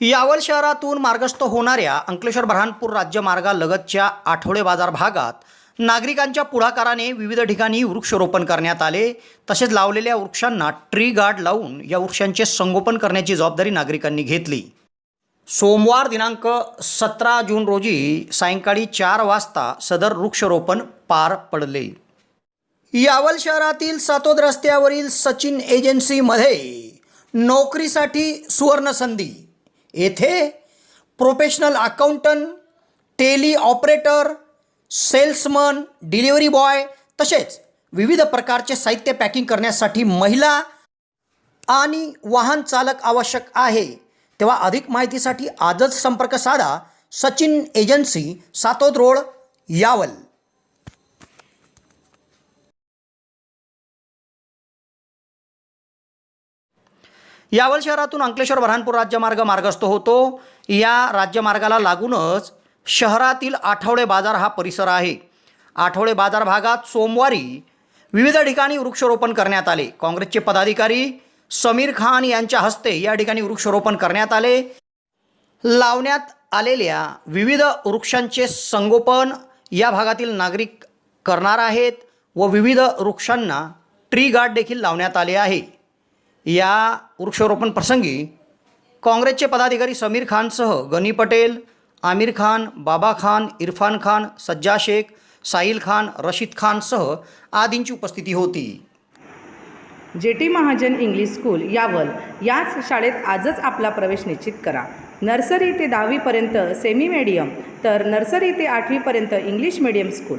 यावल शहरातून मार्गस्थ होणाऱ्या अंकलेश्वर बऱ्हाणपूर राज्यमार्गालगतच्या आठवडे बाजार भागात नागरिकांच्या पुढाकाराने विविध ठिकाणी वृक्षारोपण करण्यात आले. तसेच लावलेल्या वृक्षांना ट्री गार्ड लावून या वृक्षांचे संगोपन करण्याची जबाबदारी नागरिकांनी घेतली. सोमवार दिनांक सतरा जून रोजी सायंकाळी चार वाजता सदर वृक्षारोपण पार पडले. यावल शहरातील सातोद रस्त्यावरील सचिन एजन्सीमध्ये नोकरीसाठी सुवर्णसंधी येथे professional accountant tally operator salesman delivery boy तसेच विविध प्रकारचे साहित्य पॅकिंग करण्यासाठी महिला आणि वाहन चालक आवश्यक आहे. तेव्हा अधिक माहितीसाठी आजच संपर्क साधा सचिन एजन्सी सातोद रोड यावल. यावल शहरातून अंकलेश्वर बऱ्हाणपूर राज्यमार्ग मार्गस्थ होतो. या राज्यमार्गाला लागूनच शहरातील आठवडे बाजार हा परिसर आहे. आठवडे बाजार भागात सोमवारी विविध ठिकाणी वृक्षारोपण करण्यात आले. काँग्रेसचे पदाधिकारी समीर खान यांच्या हस्ते या ठिकाणी वृक्षारोपण करण्यात आले. लावण्यात आलेल्या विविध वृक्षांचे संगोपन या भागातील नागरिक करणार आहेत व विविध वृक्षांना ट्री गार्ड देखील लावण्यात आले आहे. या वृक्षारोपण प्रसंगी काँग्रेसचे पदाधिकारी समीर खानसह गनी पटेल आमिर खान बाबा खान इरफान खान सज्जा शेख साहिल खान रशीद खानसह आदींची उपस्थिती होती. J T Mahajan English school Yawal याच शाळेत आजच आपला प्रवेश निश्चित करा. नर्सरी ते दहावीपर्यंत सेमी मीडियम तर नर्सरी ते आठवीपर्यंत इंग्लिश मीडियम स्कूल